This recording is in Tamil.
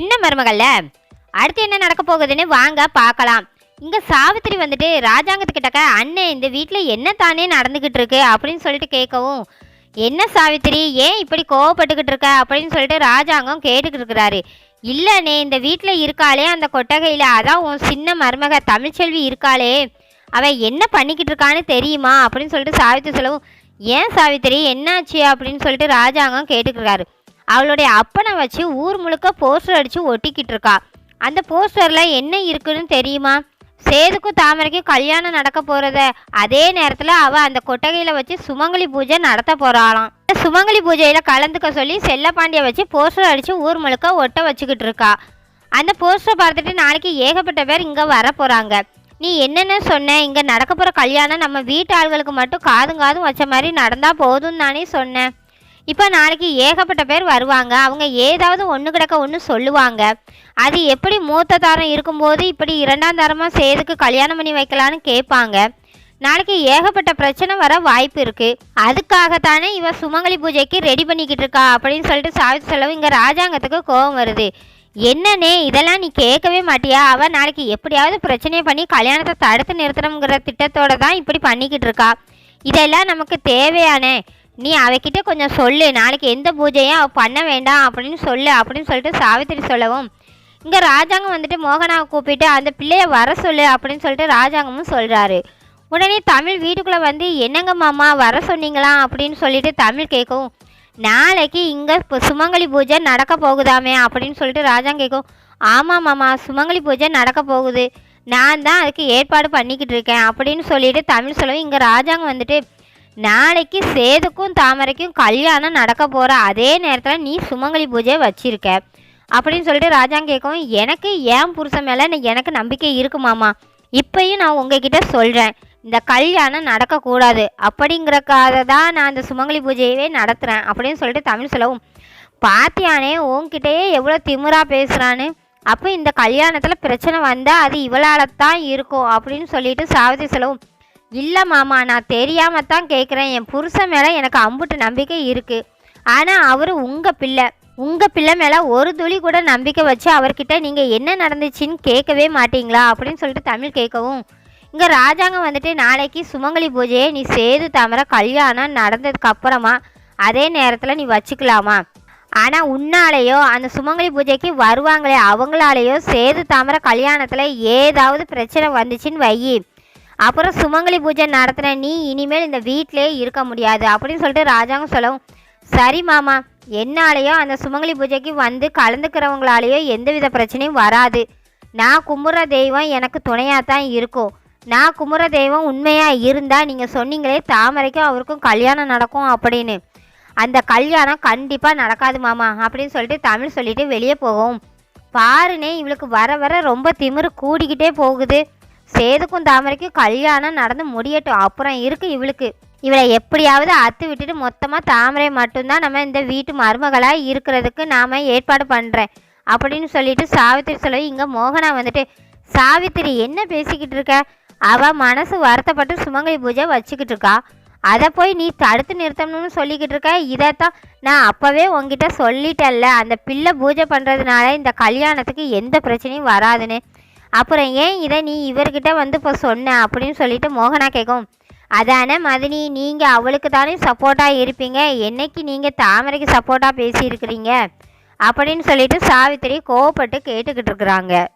சின்ன மருமகள்ல? அடுத்து என்ன நடக்க போகுதுன்னு வாங்க பார்க்கலாம். இங்க சாவித்திரி வந்துட்டு ராஜாங்கத்துக்கிட்டக்க அண்ணன் இந்த வீட்டில் என்ன தானே நடந்துகிட்டு இருக்கு? அப்படின்னு சொல்லிட்டு கேட்கவும் என்ன சாவித்திரி ஏன் இப்படி கோவப்பட்டுக்கிட்டு இருக்க? அப்படின்னு சொல்லிட்டு ராஜாங்கம் கேட்டுக்கிட்டு இருக்கிறாரு. இல்லைண்ணே இந்த வீட்டில் இருக்காளே அந்த கொட்டகையில் அதான் உன் சின்ன மருமக தமிழ்ச்செல்வி இருக்காளே. அவ என்ன பண்ணிக்கிட்டு இருக்கான்னு தெரியுமா? அப்படின்னு சொல்லிட்டு சாவித்திரி சொல்லவும் ஏன் சாவித்திரி என்னாச்சு? அப்படின்னு சொல்லிட்டு ராஜாங்கம் கேட்டுக்கிறாரு அவளுடைய அப்பனை வச்சு ஊர் முழுக்க போஸ்டர் அடித்து ஒட்டிக்கிட்டு இருக்கா. அந்த போஸ்டரில் என்ன இருக்குன்னு தெரியுமா? சேதுக்கும் தாமரைக்கும் கல்யாணம் நடக்க போகிறத அதே நேரத்தில் அவள் அந்த கொட்டகையில் வச்சு சுமங்கலி பூஜை நடத்த போகிறாளாம் சுமங்கலி பூஜையில் கலந்துக்க சொல்லி செல்லப்பாண்டியை வச்சு போஸ்டர் அடித்து ஊர் முழுக்க ஒட்ட வச்சுக்கிட்டு இருக்கா. அந்த போஸ்டரை பார்த்துட்டு நாளைக்கு ஏகப்பட்ட பேர் இங்கே வர போகிறாங்க நீ என்னென்ன சொன்ன? இங்கே நடக்க போகிற கல்யாணம் நம்ம வீட்டு ஆள்களுக்கு மட்டும் காதும் காதும் வச்ச மாதிரி நடந்தால் போதும்னு தானே சொன்னேன் இப்போ நாளைக்கு ஏகப்பட்ட பேர் வருவாங்க. அவங்க ஏதாவது ஒன்று கிடக்க ஒன்று சொல்லுவாங்க. அது எப்படி மூத்த தாரம் இருக்கும்போது இப்படி இரண்டாம் தாரமாக சேதுக்கு கல்யாணம் பண்ணி வைக்கலான்னு கேட்பாங்க. நாளைக்கு ஏகப்பட்ட பிரச்சனை வர வாய்ப்பு இருக்குது அதுக்காகத்தானே இவ சுமங்கலி பூஜைக்கு ரெடி பண்ணிக்கிட்டு இருக்கா அப்படின்னு சொல்லிட்டு சாவித்து செலவு இங்கே ராஜாங்கத்துக்கு கோபம் வருது. என்னன்னே இதெல்லாம் நீ கேட்கவே மாட்டியா? அவள் நாளைக்கு எப்படியாவது பிரச்சனையை பண்ணி கல்யாணத்தை தடுத்து நிறுத்தணுங்கிற திட்டத்தோட தான் இப்படி பண்ணிக்கிட்டு இருக்கா. இதெல்லாம் நமக்கு தேவையானே நீ அவகிட்ட கொஞ்சம் சொல்லு. நாளைக்கு எந்த பூஜையும் அவள் பண்ண வேண்டாம் அப்படின்னு சொல்லு அப்படின்னு சொல்லிட்டு சாவித்திரி சொல்லவும். இங்கே ராஜாங்கம் வந்துட்டு மோகனாவை கூப்பிட்டு அந்த பிள்ளைய வர சொல்லு அப்படின்னு சொல்லிட்டு ராஜாங்கமும் சொல்கிறாரு உடனே தமிழ் வீட்டுக்குள்ளே வந்து என்னங்க மாமா வர சொன்னீங்களா? அப்படின்னு சொல்லிட்டு தமிழ் கேட்கவும் நாளைக்கு இங்கே சுமங்கலி பூஜை நடக்க போகுதாமே? அப்படின்னு சொல்லிட்டு ராஜாங்க கேட்கும் ஆமாம் மாமா சுமங்கலி பூஜை நடக்க போகுது. நான் தான் அதுக்கு ஏற்பாடு பண்ணிக்கிட்டு இருக்கேன். அப்படின்னு சொல்லிட்டு தமிழ் சொல்லவும் இங்கே ராஜாங்க வந்துட்டு நாளைக்கு சேதுக்கும் தாமரைக்கும் கல்யாணம் நடக்க போகிற அதே நேரத்தில் நீ சுமங்கலி பூஜை வச்சிருக்க. அப்படின்னு சொல்லிட்டு ராஜாங்க கேட்கவும் எனக்கு ஏன் புருஷன் மேலே எனக்கு நம்பிக்கை இருக்குமாமா இப்பயும் நான் உங்ககிட்ட சொல்கிறேன் இந்த கல்யாணம் நடக்கக்கூடாது. அப்படிங்கிறக்காக தான் நான் இந்த சுமங்கலி பூஜையவே நடத்துகிறேன் அப்படின்னு சொல்லிட்டு தமிழ் சொல்லவும் பாத்தியானே உன்கிட்டயே எவ்வளோ திமிரா பேசுகிறான்னு அப்போ இந்த கல்யாணத்தில் பிரச்சனை வந்தால் அது இவளால் தான் இருக்கும். அப்படின்னு சொல்லிட்டு சாவதி சொல்லவும் இல்லை மாமா நான் தெரியாமல் தான் கேட்குறேன் என் புருஷன் மேலே எனக்கு அம்புட்டு நம்பிக்கை இருக்குது ஆனால் அவர் உங்கள் பிள்ளை. உங்கள் பிள்ளை மேலே ஒரு துளி கூட நம்பிக்கை வச்சு அவர்கிட்ட நீங்கள் என்ன நடந்துச்சுன்னு கேட்கவே மாட்டீங்களா? அப்படின்னு சொல்லிட்டு தமிழ் கேட்கவும் இங்கே ராஜாங்கம் வந்துட்டு நாளைக்கு சுமங்கலி பூஜையை நீ சேது தாமரை கல்யாணம் நடந்ததுக்கு அப்புறமா அதே நேரத்தில் நீ வச்சுக்கலாமா? ஆனால் உன்னாலேயோ அந்த சுமங்கலி பூஜைக்கு வருவாங்களே அவங்களாலேயோ சேது தாமரை கல்யாணத்தில் ஏதாவது பிரச்சனை வந்துச்சுன்னு வையி. அப்புறம் சுமங்கலி பூஜை நடத்தின நீ இனிமேல் இந்த வீட்டிலே இருக்க முடியாது அப்படின்னு சொல்லிட்டு ராஜாங்க சொல்லவும் சரி மாமா என்னாலேயோ அந்த சுமங்கலி பூஜைக்கு வந்து கலந்துக்கிறவங்களாலேயோ எந்தவித பிரச்சனையும் வராது. நான் கும்புற தெய்வம் எனக்கு துணையாக தான் இருக்கும் நான் கும்புற தெய்வம் உண்மையாக இருந்தால் நீங்கள் சொன்னீங்களே தாமரைக்கும் அவருக்கும் கல்யாணம் நடக்கும் அப்படின்னு. அந்த கல்யாணம் கண்டிப்பாக நடக்காது மாமா அப்படின்னு சொல்லிட்டு தமிழ் சொல்லிட்டு வெளியே போகும் பாருனே இவளுக்கு வர வர ரொம்ப திமிரு கூடிக்கிட்டே போகுது. சேதுக்கும் தாமரைக்கும் கல்யாணம் நடந்து முடியட்டும். அப்புறம் இருக்கு இவளுக்கு. இவளை எப்படியாவது அத்து விட்டுட்டு மொத்தமாக தாமரை மட்டும்தான் நம்ம இந்த வீட்டு மருமகளாக இருக்கிறதுக்கு நாம் ஏற்பாடு பண்ணுறேன் அப்படின்னு சொல்லிட்டு சாவித்திரி சொல்லி இங்கே மோகனா வந்துட்டு சாவித்திரி என்ன பேசிக்கிட்டு இருக்க? அவள் மனசு வருத்தப்பட்டு சுமங்கலி பூஜை வச்சுக்கிட்டு இருக்கா. அதை போய் நீ தடுத்து நிறுத்தணும்னு சொல்லிக்கிட்டு இருக்க. இதைத்தான் நான் அப்போவே உங்ககிட்ட சொல்லிட்டேன்ல. அந்த பிள்ளை பூஜை பண்ணுறதுனால இந்த கல்யாணத்துக்கு எந்த பிரச்சனையும் வராதுன்னு. அப்புறம் ஏன் இதை நீ இவர்கிட்ட வந்து இப்போ சொன்ன அப்படின்னு சொல்லிட்டு மோகனா கேட்கும். அதானே மதினி நீங்கள் அவளுக்கு தானே சப்போர்ட்டாக இருப்பீங்க. என்னைக்கு நீங்கள் தாமரைக்கு சப்போர்ட்டாக பேசியிருக்கிறீங்க? அப்படின்னு சொல்லிட்டு சாவித்திரி கோவப்பட்டு கேட்டுக்கிட்டு இருக்கிறாங்க.